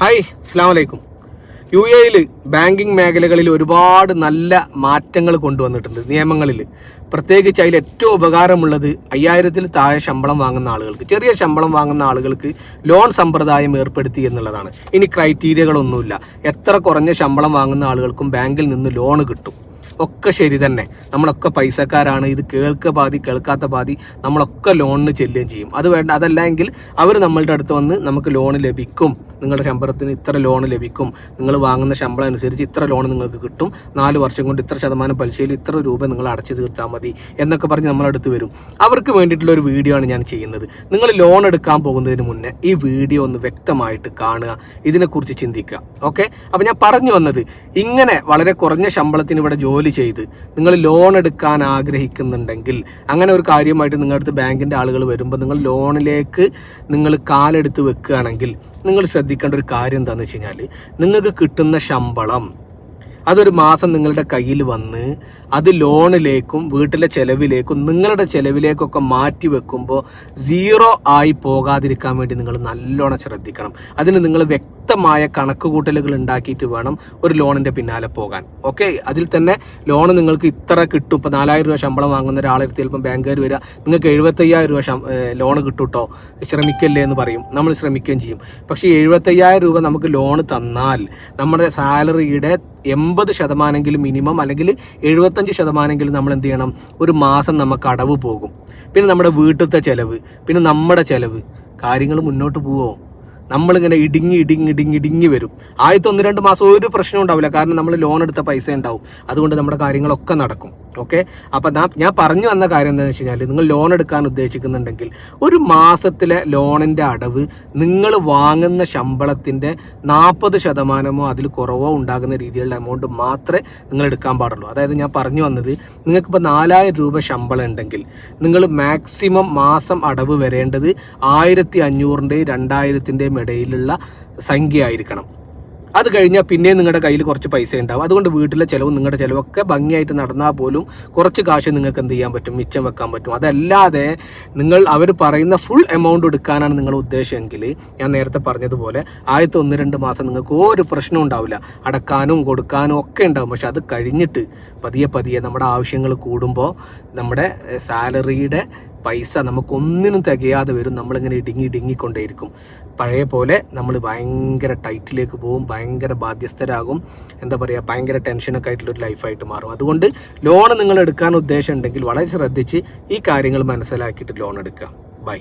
Hi അസ്സാം വലൈക്കും U എയിൽ ബാങ്കിങ് മേഖലകളിൽ ഒരുപാട് നല്ല മാറ്റങ്ങൾ കൊണ്ടുവന്നിട്ടുണ്ട് നിയമങ്ങളിൽ പ്രത്യേകിച്ച് അതിൽ ഏറ്റവും ഉപകാരമുള്ളത് അയ്യായിരത്തിൽ താഴെ ശമ്പളം വാങ്ങുന്ന ആളുകൾക്ക് ചെറിയ ശമ്പളം വാങ്ങുന്ന ആളുകൾക്ക് ലോൺ സമ്പ്രദായം ഏർപ്പെടുത്തി എന്നുള്ളതാണ്. ഇനി ക്രൈറ്റീരിയകളൊന്നുമില്ല എത്ര കുറഞ്ഞ ശമ്പളം വാങ്ങുന്ന ആളുകൾക്കും ബാങ്കിൽ നിന്ന് ലോൺ കിട്ടും. ഒക്കെ ശരി തന്നെ. നമ്മളൊക്കെ പൈസക്കാരാണ്. ഇത് കേൾക്ക പാതി കേൾക്കാത്ത പാതി നമ്മളൊക്കെ ലോണിന് ചെല്ലുകയും ചെയ്യും. അത് വേണ്ട അതല്ല എങ്കിൽ അവർ നമ്മളുടെ അടുത്ത് വന്ന് നമുക്ക് ലോൺ ലഭിക്കും. നിങ്ങളുടെ ശമ്പളത്തിന് ഇത്ര ലോൺ ലഭിക്കും. നിങ്ങൾ വാങ്ങുന്ന ശമ്പളം അനുസരിച്ച് ഇത്ര ലോൺ നിങ്ങൾക്ക് കിട്ടും. നാല് വർഷം കൊണ്ട് ഇത്ര ശതമാനം പലിശയിൽ ഇത്ര രൂപ നിങ്ങൾ അടച്ചു തീർത്താൽ മതി എന്നൊക്കെ പറഞ്ഞ് നമ്മളടുത്ത് വരും. അവർക്ക് വേണ്ടിയിട്ടുള്ള ഒരു വീഡിയോ ആണ് ഞാൻ ചെയ്യുന്നത്. നിങ്ങൾ ലോൺ എടുക്കാൻ പോകുന്നതിന് മുന്നേ ഈ വീഡിയോ ഒന്ന് വ്യക്തമായിട്ട് കാണുക. ഇതിനെക്കുറിച്ച് ചിന്തിക്കുക. ഓക്കെ അപ്പം ഞാൻ പറഞ്ഞു വന്നത് ഇങ്ങനെ വളരെ കുറഞ്ഞ ശമ്പളത്തിന് ഇവിടെ ജോലി ചെയ്ത് നിങ്ങൾ ലോൺ എടുക്കാൻ ആഗ്രഹിക്കുന്നുണ്ടെങ്കിൽ അങ്ങനെ ഒരു കാര്യമായിട്ട് നിങ്ങളുടെ അടുത്ത് ബാങ്കിന്റെ ആളുകൾ വരുമ്പോൾ നിങ്ങൾ ലോണിലേക്ക് നിങ്ങൾ കാലെടുത്ത് വെക്കുകയാണെങ്കിൽ നിങ്ങൾ ശ്രദ്ധിക്കേണ്ട ഒരു കാര്യം എന്താണെന്ന് വെച്ച് കഴിഞ്ഞാൽ നിങ്ങൾക്ക് കിട്ടുന്ന ശമ്പളം അതൊരു മാസം നിങ്ങളുടെ കയ്യിൽ വന്ന് അത് ലോണിലേക്കും വീട്ടിലെ ചെലവിലേക്കും നിങ്ങളുടെ ചെലവിലേക്കൊക്കെ മാറ്റി വെക്കുമ്പോൾ സീറോ ആയി പോകാതിരിക്കാൻ വേണ്ടി നിങ്ങൾ നല്ലോണം ശ്രദ്ധിക്കണം. അതിന് നിങ്ങൾ വ്യക്തമായ കണക്കുകൂട്ടലുകൾ ഉണ്ടാക്കിയിട്ട് വേണം ഒരു ലോണിന്റെ പിന്നാലെ പോകാൻ. ഓക്കെ? അതിൽ തന്നെ ലോൺ നിങ്ങൾക്ക് ഇത്ര കിട്ടും. ഇപ്പോൾ നാലായിരം രൂപ ശമ്പളം വാങ്ങുന്ന ഒരാളെടുത്ത് ചിലപ്പം ബാങ്കുകാർ വരിക നിങ്ങൾക്ക് എഴുപത്തയ്യായിരം രൂപ ലോൺ കിട്ടൂട്ടോ ശ്രമിക്കല്ലേ എന്ന് പറയും. നമ്മൾ ശ്രമിക്കുകയും ചെയ്യും. പക്ഷേ എഴുപത്തയ്യായിരം രൂപ നമുക്ക് ലോൺ തന്നാൽ നമ്മുടെ സാലറിയുടെ എൺപത് ശതമാനമെങ്കിലും മിനിമം അല്ലെങ്കിൽ എഴുപത്തഞ്ച് ശതമാനമെങ്കിലും നമ്മൾ എന്ത് ചെയ്യണം? ഒരു മാസം നമുക്ക് അടവ് പോകും. പിന്നെ നമ്മുടെ വീട്ടിലത്തെ ചിലവ് പിന്നെ നമ്മുടെ ചിലവ്. കാര്യങ്ങൾ മുന്നോട്ട് പോവോ? നമ്മളിങ്ങനെ ഇടുങ്ങി ഇടുങ്ങി ഇടുങ്ങി ഇടുങ്ങി വരും. ആദ്യത്തെ ഒന്ന് രണ്ട് മാസം ഒരു പ്രശ്നം ഉണ്ടാവില്ല. കാരണം നമ്മൾ ലോൺ എടുത്ത പൈസ ഉണ്ടാവും. അതുകൊണ്ട് നമ്മുടെ കാര്യങ്ങളൊക്കെ നടക്കും. ഓക്കെ? അപ്പം ഞാൻ പറഞ്ഞു വന്ന കാര്യം എന്താണെന്ന് വെച്ച് കഴിഞ്ഞാൽ നിങ്ങൾ ലോൺ എടുക്കാൻ ഉദ്ദേശിക്കുന്നുണ്ടെങ്കിൽ ഒരു മാസത്തിലെ ലോണിന്റെ അടവ് നിങ്ങൾ വാങ്ങുന്ന ശമ്പളത്തിന്റെ നാൽപ്പത് ശതമാനമോ അതിൽ കുറവോ ഉണ്ടാകുന്ന രീതിയിലുള്ള എമൗണ്ട് മാത്രമേ നിങ്ങൾ എടുക്കാൻ പാടുള്ളൂ. അതായത് ഞാൻ പറഞ്ഞു വന്നത് നിങ്ങൾക്കിപ്പോൾ നാലായിരം രൂപ ശമ്പളം ഉണ്ടെങ്കിൽ നിങ്ങൾ മാക്സിമം മാസം അടവ് വരേണ്ടത് ആയിരത്തി അഞ്ഞൂറിന്റെയും രണ്ടായിരത്തിന്റെയും ഇടയിലുള്ള സംഖ്യ ആയിരിക്കണം അത് കഴിഞ്ഞാൽ പിന്നെ നിങ്ങളുടെ കയ്യിൽ കുറച്ച് പൈസ ഉണ്ടാവും അതുകൊണ്ട് വീട്ടിലെ ചിലവും നിങ്ങളുടെ ചിലവൊക്കെ ഭംഗിയായിട്ട് നടന്നാൽ പോലും കുറച്ച് കാശ് നിങ്ങൾക്ക് എന്ത് ചെയ്യാൻ പറ്റും? മിച്ചം വെക്കാൻ പറ്റും. അതല്ലാതെ നിങ്ങൾ അവർ പറയുന്ന ഫുൾ എമൗണ്ട് എടുക്കാനാണ് നിങ്ങൾ ഉദ്ദേശമെങ്കിൽ ഞാൻ നേരത്തെ പറഞ്ഞതുപോലെ ആദ്യത്തെ ഒന്ന് രണ്ട് മാസം നിങ്ങൾക്ക് ഒരു പ്രശ്നവും ഉണ്ടാവില്ല. അടക്കാനും കൊടുക്കാനും ഒക്കെ ഉണ്ടാവും പക്ഷെ അത് കഴിഞ്ഞിട്ട് പതിയെ പതിയെ നമ്മുടെ ആവശ്യങ്ങൾ കൂടുമ്പോൾ നമ്മുടെ സാലറിയുടെ പൈസ നമുക്കൊന്നിനും തികയാതെ വരും. നമ്മളിങ്ങനെ ഇടുങ്ങി ഇടുങ്ങിക്കൊണ്ടേയിരിക്കും. പഴയ പോലെ നമ്മൾ ഭയങ്കര ടൈറ്റിലേക്ക് പോകും ഭയങ്കര ബാധ്യസ്ഥരാകും. എന്താ പറയുക ഭയങ്കര ടെൻഷനൊക്കെ ആയിട്ടുള്ള ഒരു ലൈഫായിട്ട് മാറും. അതുകൊണ്ട് ലോൺ നിങ്ങൾ എടുക്കാൻ ഉദ്ദേശം ഉണ്ടെങ്കിൽ വളരെ ശ്രദ്ധിച്ച് ഈ കാര്യങ്ങൾ മനസ്സിലാക്കിയിട്ട് ലോൺ എടുക്കുക. ബൈ.